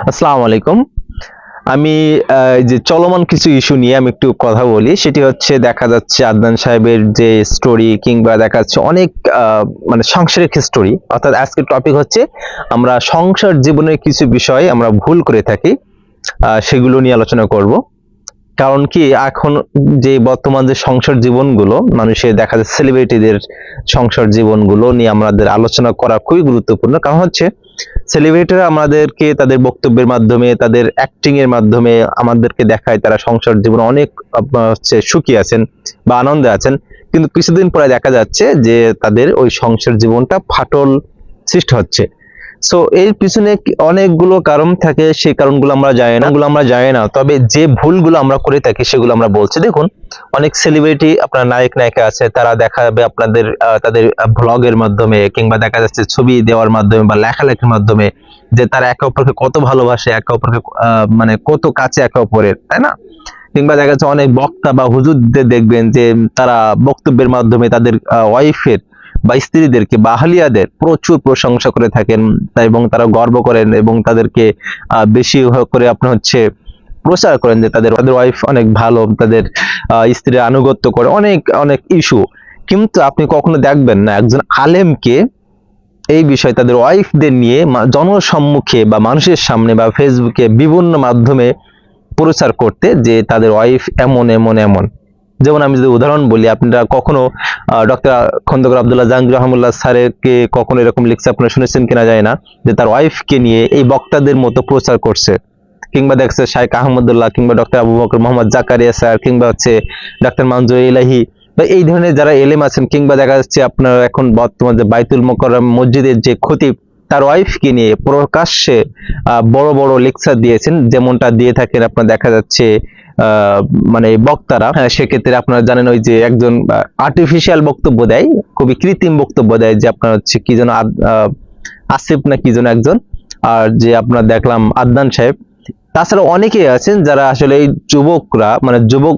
আসসালামু আলাইকুম। আমি যে চলমান কিছু ইস্যু নিয়ে আমি একটু কথা বলি, সেটি হচ্ছে দেখা যাচ্ছে আদনান সাহেবের যে স্টোরি কিংবা দেখা যাচ্ছে অনেক মানে সাংসারিক স্টোরি অর্থাৎ আজকের টপিক হচ্ছে আমরা সংসার জীবনের কিছু বিষয় আমরা ভুল করে থাকি সেগুলো নিয়ে আলোচনা করব। কারণ কি, এখন যে বর্তমান যে সংসার জীবনগুলো, মানুষের দেখা যাচ্ছে সেলিব্রিটিদের সংসার জীবনগুলো নিয়ে আমাদের আলোচনা করা খুবই গুরুত্বপূর্ণ। কারণ হচ্ছে সেলিব্রিটিরা আমাদেরকে তাদের বক্তব্যের মাধ্যমে, তাদের অ্যাক্টিং এর মাধ্যমে আমাদেরকে দেখায়। তারা সংসার জীবনে অনেক হচ্ছে সুখী আছেন বা আনন্দে আছেন। কিন্তু কিছুদিন পরে দেখা যাচ্ছে যে তাদের ওই সংসার জীবনটা ফাটল সৃষ্টি হচ্ছে। সো এর পিছনে অনেকগুলো কারণ থাকে সেই কারণগুলো আমরা জানি না ওগুলো আমরা জানি না। তবে যে ভুলগুলো আমরা করে থাকি সেগুলো আমরা বলছি। দেখুন অনেক সেলিব্রিটি আপনার নায়ক নায়িকা আছে তারা দেখাবে আপনাদের আহ, তাদের ব্লগের মাধ্যমে কিংবা দেখা যাচ্ছে ছবি দেওয়ার মাধ্যমে বা লেখালেখির মাধ্যমে যে তারা একে অপরকে কত ভালোবাসে একে অপরকে মানে কত কাছে একে অপরের তাই না? কিংবা দেখা যাচ্ছে অনেক বক্তা বা হুজুরদের দেখবেন যে তারা বক্তব্যের মাধ্যমে তাদের ওয়াইফের বা স্ত্রীদেরকে বা আহলিয়াদের প্রচুর প্রশংসা করে থাকেন এবং তারা গর্ব করেন এবং তাদেরকে বেশি করে আপনার হচ্ছে প্রচার করেন যে তাদের তাদের ওয়াইফ অনেক ভালো, তাদের স্ত্রী আনুগত্য করে, অনেক অনেক ইস্যু কিন্তু আপনি কখনো দেখবেন না একজন আলেমকে এই বিষয় তাদের ওয়াইফদের নিয়ে জনসম্মুখে বা মানুষের সামনে বা ফেসবুকে বিভিন্ন মাধ্যমে প্রচার করতে যে তাদের ওয়াইফ এমন এমন এমন। যেমন আমি যদি উদাহরণ বলি, আপনারা কখনো ডক্টর খন্দকার আব্দুল্লাহ জাহাঙ্গীর রহমুল্লাহ স্যারকে কখনো এরকম লিখছে, আপনারা শুনেছেন কিনা যায় না, যে তার ওয়াইফকে নিয়ে এই বক্তাদের মতো প্রচার করছে। কিংবা দেখছে শাইখ আহমদুল্লাহ, কিংবা ডক্টর আবু বকর মোহাম্মদ জাকারিয়া স্যার, কিংবা হচ্ছে ডক্টর মঞ্জুর ইলাহি, বা এই ধরনের যারা এলেম আছেন, কিংবা দেখা যাচ্ছে আপনার এখন বর্তমান যে বাইতুল মোকররম মসজিদের যে খতিব, তার ওয়াইফকে নিয়ে প্রকাশ্যে বড় বড় লেকচার দিয়েছেন, যেমনটা দিয়ে থাকেন, আপনার দেখা যাচ্ছে মানে বক্তারা হ্যাঁ, সেক্ষেত্রে আপনারা জানেন ওই যে একজন আর্টিফিশিয়াল বক্তব্য দেয় খুবই কৃত্রিম বক্তব্য দেয় যে আপনার হচ্ছে কি যেন আসিফ না কি যেন একজন আর যে আপনার দেখলাম আদনান সাহেব। তাছাড়া অনেকেই আছেন যারা আসলে এই যুবকরা মানে যুবক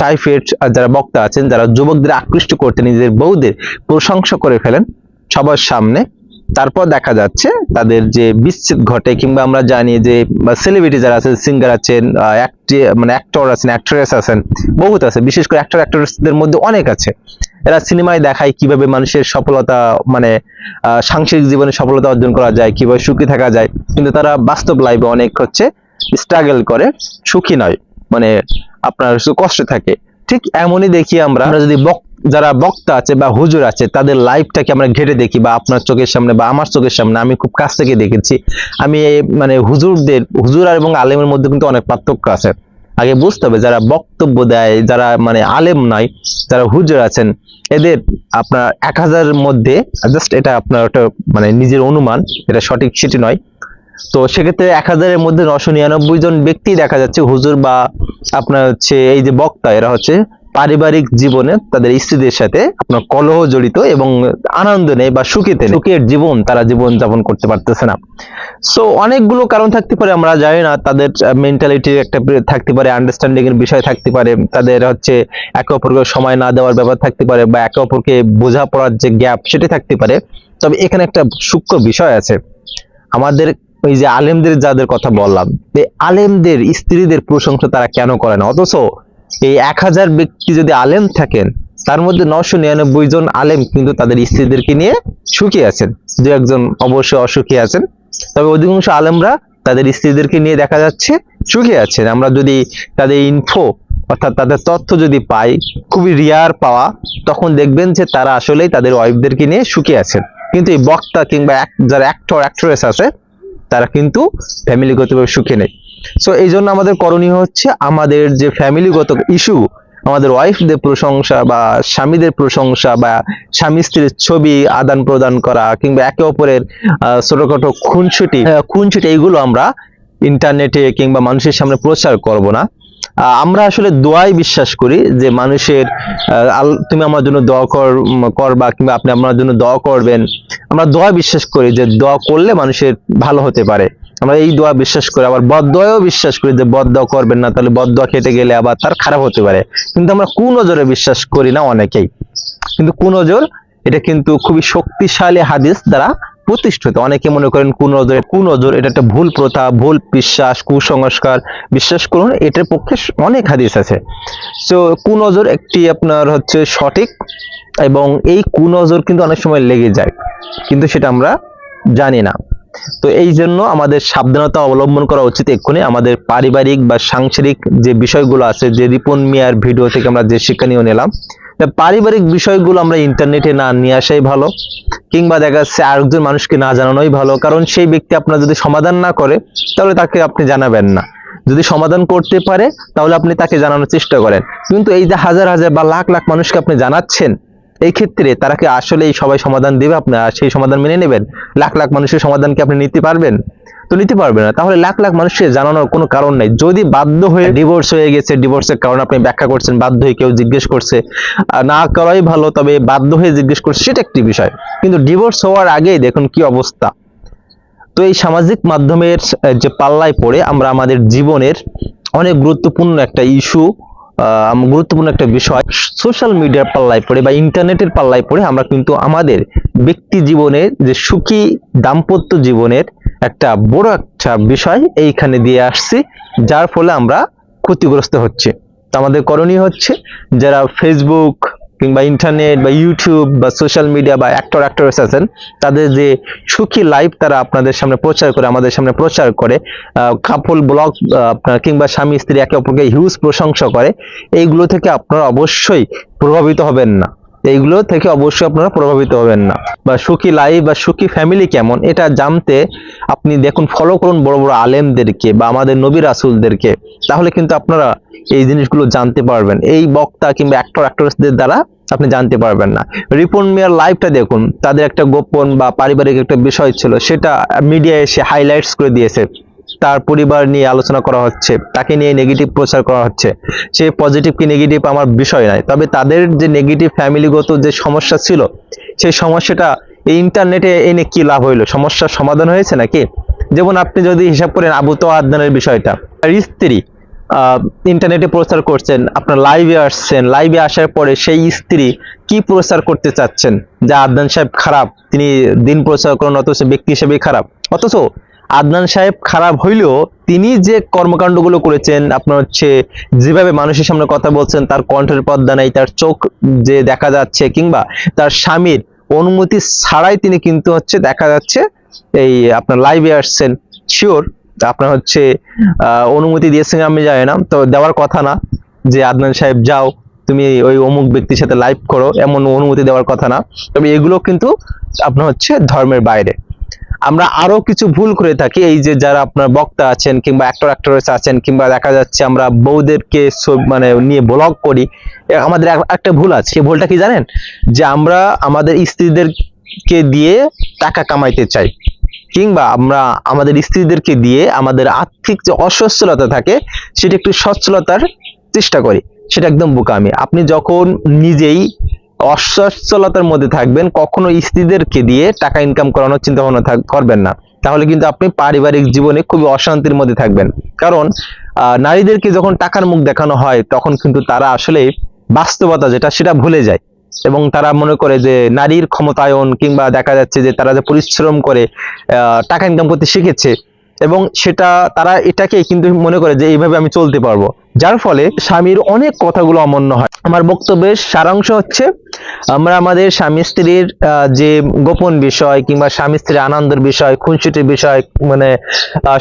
টাইপের যারা বক্তা আছেন যারা যুবকদের আকৃষ্ট করতে নিজেদের বউদের প্রশংসা করে ফেলেন সবার সামনে। তারপর দেখা যাচ্ছে তাদের যে বিচ্ছেদ ঘটে কিংবা আমরা জানি যে সেলিব্রিটি যারা আছেন সিঙ্গার আছেন মানে অ্যাক্টর আছেন অ্যাক্ট্রেস আছেন, বহুত আছে। বিশেষ করে অ্যাক্টর অ্যাক্ট্রেসদের মধ্যে অনেক আছে। এরা সিনেমায় দেখায় কীভাবে মানুষের সফলতা মানে সাংসারিক জীবনে সফলতা অর্জন করা যায়, কীভাবে সুখী থাকা যায়। কিন্তু তারা বাস্তব লাইফে অনেক হচ্ছে স্ট্রাগল করে, সুখী নয়। মানে আপনার কষ্ট থাকে। ঠিক এমনই দেখি আমরা। যদি বক যারা বক্তা আছে বা হুজুর আছে, তাদের লাইফটাকে আমরা ঘেটে দেখি বা আপনার চোখের সামনে বা আমার চোখের সামনে। আমি খুব কাছ থেকে দেখেছি। আমি মানে হুজুরদের, হুজুর এবং আলেমের মধ্যে কিন্তু অনেক পার্থক্য আছে। আগে বুঝতে হবে, যারা বক্তব্য দেয়, যারা মানে আলেম নয়, যারা হুজুর আছেন, এদের আপনার এক হাজারের মধ্যে জাস্ট এটা আপনার একটা মানে নিজের অনুমান, এটা সঠিক সেটি নয়। তো সেক্ষেত্রে এক হাজারের মধ্যে নশো নিরানব্বই জন ব্যক্তি দেখা যাচ্ছে হুজুর বা আপনার হচ্ছে এই যে বক্তা, এরা হচ্ছে পারিবারিক জীবনে তাদের স্ত্রীদের সাথে আপনার কলহ জড়িত এবং আনন্দ নেই বা সুখেতে সুখের জীবন তারা জীবন যাপন করতে পারতেছে না। সো অনেকগুলো কারণ থাকতে পারে, আমরা জানি না। তাদের মেন্টালিটির একটা থাকতে পারে আন্ডারস্ট্যান্ডিং এর বিষয় থাকতে পারে। তাদের হচ্ছে একে অপরকে সময় না দেওয়ার ব্যাপার থাকতে পারে বা একে অপরকে বোঝাপড়ার যে গ্যাপ সেটা থাকতে পারে। তবে এখানে একটা সূক্ষ্ম বিষয় আছে। আমাদের ওই যে আলেমদের যাদের কথা বললাম আলেমদের স্ত্রীদের প্রশংসা তারা কেন করে না? অথচ এই এক হাজার ব্যক্তি যদি আলেম থাকেন, তার মধ্যে নশো নিরানব্বই জন আলেম কিন্তু তাদের স্ত্রীদেরকে নিয়ে সুখী আছেন। দু একজন অবশ্যই অসুখী আছেন। তবে অধিকাংশ আলেমরা তাদের স্ত্রীদেরকে নিয়ে দেখা যাচ্ছে সুখী আছেন। আমরা যদি তাদের ইনফো অর্থাৎ তাদের তথ্য যদি পাই, খুবই রিয়ার পাওয়া, তখন দেখবেন যে তারা আসলেই তাদের ওয়াইফদেরকে নিয়ে সুখী আছেন। কিন্তু এই বক্তা কিংবা যারা অ্যাক্টর অ্যাক্ট্রেস আছে তারা কিন্তু ফ্যামিলিগতভাবে সুখে নেই। সো এই জন্য আমাদের করণীয় হচ্ছে আমাদের যে ফ্যামিলিগত ইস্যু আমাদের ওয়াইফদের প্রশংসা বা স্বামীদের প্রশংসা বা স্বামী স্ত্রীর ছবি আদান প্রদান করা কিংবা একে অপরের ছোটখাটো খুনসুটি খুনসুটি, এইগুলো আমরা ইন্টারনেটে কিংবা মানুষের সামনে প্রচার করব না। আমরা আসলে দোয়াই বিশ্বাস করি যে মানুষের তুমি আমার জন্য দোয়া কর করবা কিংবা আপনি আমার জন্য দোয়া করবেন। আমরা দোয়া বিশ্বাস করি যে দোয়া করলে মানুষের ভালো হতে পারে। আমরা এই দোয়া বিশ্বাস করি। আবার বদ দোয়াও বিশ্বাস করি যে বদ দোয়া করবেন না, তাহলে বদ দোয়া খেতে গেলে আবার তার খারাপ হতে পারে। কিন্তু আমরা কুনজরে বিশ্বাস করি না অনেকেই। কিন্তু কুনজর এটা কিন্তু খুবই শক্তিশালী হাদিস দ্বারা প্রতিষ্ঠিত। অনেকে মনে করেন কুনজর কুনজর এটা একটা ভুল প্রথা, ভুল বিশ্বাস, কুসংস্কার। বিশ্বাস করুন, এটার পক্ষে অনেক হাদিস আছে। তো কুনজর একটি আপনার হচ্ছে সঠিক এবং এই কুনজর কিন্তু অনেক সময় লেগে যায়। কিন্তু সেটা আমরা জানি না। তো এই জন্য আমাদের সাবধানতা অবলম্বন করা উচিত এক্ষুনি। আমাদের পারিবারিক বা সাংসারিক যে বিষয়গুলো আছে, যে রিপন মিয়ার ভিডিও থেকে আমরা যে শিক্ষণীয় নিলাম তা পারিবারিক বিষয়গুলো আমরা ইন্টারনেটে না নিয়ে আসাই ভালো, কিংবা দেখা যাচ্ছে আরেকজন মানুষকে না জানানোই ভালো, কারণ সেই ব্যক্তি আপনার যদি সমাধান না করে, তাহলে তাকে আপনি জানাবেন না। যদি সমাধান করতে পারে, তাহলে আপনি তাকে জানানোর চেষ্টা করেন। কিন্তু এই যে হাজার হাজার বা লাখ লাখ মানুষকে আপনি জানাচ্ছেন, এই ক্ষেত্রে তারা কি আসলে এই সবাই সমাধান দেবে আপনার, সেই সমাধান মেনে নেবেন? লাখ লাখ মানুষের সমাধান কি আপনি নিতে পারবেন? তো নিতে পারবে না। তাহলে লাখ লাখ মানুষকে জানানোর কোনো কারণ নেই। যদি বাধ্য হয়ে ডিভোর্স হয়ে গেছে ডিভোর্সের কারণ আপনি ব্যাখ্যা করছেন, বাধ্য হয়ে কেউ জিজ্ঞেস করছে না করাই ভালো, তবে বাধ্য হয়ে জিজ্ঞেস করছে, সেটা একটি বিষয়। কিন্তু ডিভোর্স হওয়ার আগেই দেখুন কি অবস্থা। তো এই সামাজিক মাধ্যমের যে পাল্লায় পড়ে, আমরা আমাদের জীবনের অনেক গুরুত্বপূর্ণ একটা ইস্যু গুরুত্বপূর্ণ একটা বিষয়। সোশ্যাল মিডিয়ার পাল্লায় পড়ে বা ইন্টারনেটের পাল্লায় পড়ে আমরা কিন্তু আমাদের ব্যক্তি জীবনের যে সুখী দাম্পত্য জীবনের একটা বড় একটা বিষয় এইখানে দিয়ে আসছি, যার ফলে আমরা ক্ষতিগ্রস্ত হচ্ছে। তো আমাদের করণীয় হচ্ছে, যারা ফেসবুক কিংবা ইন্টারনেট বা ইউটিউব বা সোশ্যাল মিডিয়া বা অ্যাক্টর অ্যাক্টরেস আছেন, তাদের যে সুখী লাইফ তারা আপনাদের সামনে প্রচার করে, আমাদের সামনে প্রচার করে কাপল ব্লগ আপনার কিংবা স্বামী, স্ত্রী একে অপরকে হিউজ প্রশংসা করে, এইগুলো থেকে আপনারা অবশ্যই প্রভাবিত হবেন না। এইগুলো থেকে অবশ্যই আপনারা প্রভাবিত হবেন না। বা সুখী লাইফ বা সুখী ফ্যামিলি কেমন, এটা জানতে আপনি দেখুন ফলো করুন বড় বড় আলেমদেরকে বা আমাদের নবী রাসুলদেরকে। তাহলে কিন্তু আপনারা এই জিনিসগুলো জানতে পারবেন। এই বক্তা কিংবা অ্যাক্টর অ্যাক্ট্রেসদের দ্বারা আপনি জানতে পারবেন না। রিপন মিয়ার লাইফটা দেখুন, তাদের একটা গোপন বা পারিবারিক একটা বিষয় ছিল, সেটা মিডিয়া এসে হাইলাইটস করে দিয়েছে। তার পরিবার নিয়ে আলোচনা করা হচ্ছে, তাকে নিয়ে নেগেটিভ প্রচার করা হচ্ছে। সে পজিটিভ কি নেগেটিভ আমার বিষয় নয়, তবে তাদের যে নেগেটিভ ফ্যামিলিগত যে সমস্যা ছিল, সেই সমস্যাটা এই ইন্টারনেটে এনে কি লাভ হইল? সমস্যার সমাধান হয়েছে নাকি? যেমন আপনি যদি হিসাব করেন আবু তো বিষয়টা আর স্ত্রী ইন্টারনেটে প্রচার করছেন, আপনার লাইভে আসছেন লাইভে আসার পরে সেই স্ত্রী কি প্রচার করতে চাচ্ছেন? যে আদনান সাহেব খারাপ, তিনি দিন প্রচার করেন, অথচ ব্যক্তি হিসেবে খারাপ। অথচ আদনান সাহেব খারাপ হইলেও তিনি যে কর্মকাণ্ডগুলো করেছেন, আপনার হচ্ছে যেভাবে মানুষের সামনে কথা বলছেন, তার কণ্ঠের পর্দা নাই, তার চোখ যে দেখা যাচ্ছে কিংবা তার স্বামীর অনুমতি ছাড়াই তিনি কিন্তু হচ্ছে দেখা যাচ্ছে এই আপনার লাইভে আসছেন। শিওর আপনার হচ্ছে অনুমতি দিয়েছেন আমি জানি না, তো দেওয়ার কথা না যে আদনান সাহেব যাও, তুমি ওই অমুক ব্যক্তির সাথে লাইভ করো, এমন অনুমতি দেওয়ার কথা না। তবে এগুলো কিন্তু আপনার হচ্ছে ধর্মের বাইরে। আমরা আরও কিছু ভুল করে থাকি, এই যে যারা আপনার বক্তা আছেন কিংবা অ্যাক্টর অ্যাক্টরেস আছেন কিংবা দেখা যাচ্ছে আমরা বউদেরকে মানে নিয়ে ব্লগ করি আমাদের একটা ভুল আছে। ভুলটা কি জানেন? যে আমরা আমাদের স্ত্রীদেরকে দিয়ে টাকা কামাইতে চাই, কিংবা আমরা আমাদের স্ত্রীদেরকে দিয়ে আমাদের আর্থিক যে অসচ্ছলতা থাকে, সেটা একটু সচ্ছলতার চেষ্টা করি, সেটা একদম বোকামি। আপনি যখন নিজেই অসচ্ছলতার মধ্যে থাকবেন, কখনো স্ত্রীদেরকে দিয়ে টাকা ইনকাম করানোর চিন্তা ভাবনা করবেন না। তাহলে কিন্তু আপনি পারিবারিক জীবনে খুবই অশান্তির মধ্যে থাকবেন। কারণ নারীদেরকে যখন টাকার মুখ দেখানো হয়, তখন কিন্তু তারা আসলে বাস্তবতা যেটা, সেটা ভুলে যায়। এবং তারা মনে করে যে নারীর ক্ষমতায়ন কিংবা দেখা যাচ্ছে যে তারা যে পরিশ্রম করে টাকা ইনকাম করতে শিখেছে, এবং সেটা তারা এটাকে কিন্তু মনে করে যে এইভাবে আমি চলতে পারব। যার ফলে স্বামীর অনেক কথাগুলো অমান্য হয়। আমার বক্তব্যের সারাংশ হচ্ছে, আমরা আমাদের স্বামী স্ত্রীর যে গোপন বিষয় কিংবা স্বামী স্ত্রীর আনন্দের বিষয়, খুনসুটির বিষয় মানে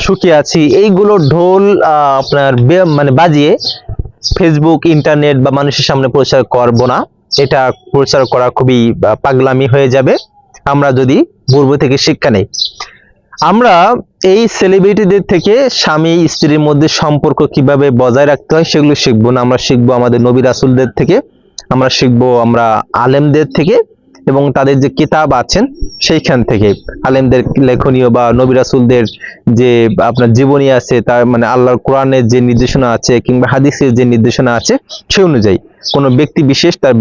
সুখী আছি এইগুলো ঢোল আপনার মানে বাজিয়ে ফেসবুক ইন্টারনেট বা মানুষের সামনে প্রচার করব না। এটা প্রচার করা খুবই পাগলামি হয়ে যাবে। আমরা যদি পূর্ব থেকে শিক্ষা নেই। আমরা এই সেলিব্রিটিদের থেকে স্বামী, স্ত্রীর মধ্যে সম্পর্ক কীভাবে বজায় রাখতে হয় সেগুলো শিখব না। আমরা শিখব আমাদের নবী রাসুলদের থেকে, আমরা শিখব আমরা আলেমদের থেকে এবং তাদের যে কিতাব আছেন সেইখান থেকে। আলেমদের লেখনীয় বা নবী রাসুলদের যে আপনার জীবনী আছে, তার মানে আল্লাহর কোরআনের যে নির্দেশনা আছে কিংবা হাদিসের যে নির্দেশনা আছে সে অনুযায়ী। কোনো ব্যক্তি বিশেষ তার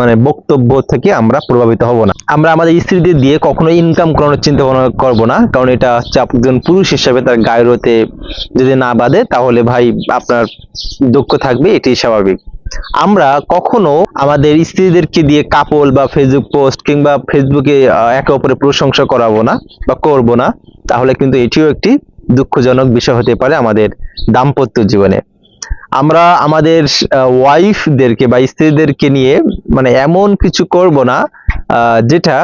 মানে বক্তব্য থেকে আমরা প্রভাবিত হব না। আমরা আমাদের স্ত্রীদের দিয়ে কখনো ইনকাম করানোর চিন্তা ভাবনা করব না, কারণ এটা হচ্ছে একজন পুরুষ হিসাবে তার গায়েরতে যদি না বাঁধে, তাহলে ভাই আপনার দুঃখ থাকবে, এটাই স্বাভাবিক। আমরা কখনো আমাদের স্ত্রীদেরকে দিয়ে কাপল বা ফেসবুক পোস্ট কিংবা ফেসবুকে একে অপরের প্রশংসা করাবো না বা করব না, তাহলে কিন্তু এটিও একটি দুঃখজনক বিষয় হতে পারে আমাদের দাম্পত্য জীবনে। আমরা আমাদের ওয়াইফদেরকে বা স্ত্রীদেরকে নিয়ে মানে এমন কিছু করব না যেটা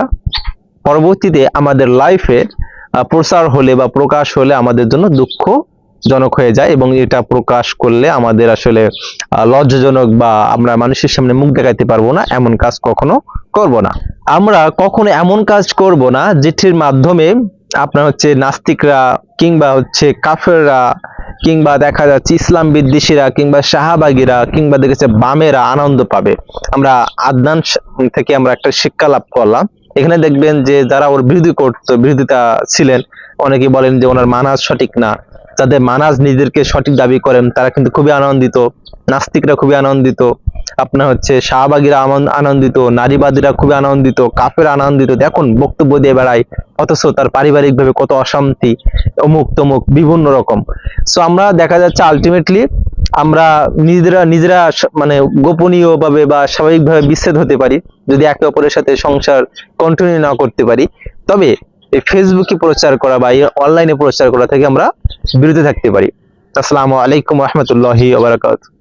পরবর্তীতে আমাদের লাইফে প্রচার হলে বা প্রকাশ হলে আমাদের জন্য দুঃখজনক হয়ে যায় এবং এটা প্রকাশ করলে আমাদের আসলে লজ্জাজনক বা আমরা মানুষের সামনে মুখ দেখাতে পারব না, এমন কাজ কখনো করব না। আমরা কখনো এমন কাজ করব না, যেটির মাধ্যমে আপনার হচ্ছে নাস্তিকরা কিংবা হচ্ছে কাফেররা কিংবা দেখা যাচ্ছে ইসলাম বিদ্বেষীরা কিংবা শাহবাগীরা কিংবা দেখেছে বামেরা আনন্দ পাবে। আমরা আদনান থেকে আমরা একটা শিক্ষা লাভ করলাম। এখানে দেখবেন যে যারা ওর বিরোধী করতো, বিরোধিতা ছিলেন, অনেকে বলেন যে ওনার মানাজ সঠিক না। যাদের মানাজ নিজেদেরকে সঠিক দাবি করেন, তারা কিন্তু খুবই আনন্দিত। নাস্তিকরা খুবই আনন্দিত। আপনার হচ্ছে শাহবাগীরা আনন্দিত, নারীবাদীরা খুবই আনন্দিত, কাফের আনন্দিত। দেখুন, বক্তব্য দিয়ে বেড়ায়, অথচ তার পারিবারিক ভাবে কত অশান্তি, অমুক তমুক, বিভিন্ন রকম। সো আমরা দেখা যাচ্ছে আলটিমেটলি আমরা নিজেরা নিজেরা মানে গোপনীয় ভাবে বা স্বাভাবিকভাবে বিচ্ছেদ হতে পারি, যদি একে অপরের সাথে সংসার কন্টিনিউ না করতে পারি। তবে এই ফেসবুকে প্রচার করা বা অনলাইনে প্রচার করা থেকে আমরা বিরত থাকতে পারি। আসসালামু আলাইকুম রহমতুল্লাহি ওবারাকাতুহু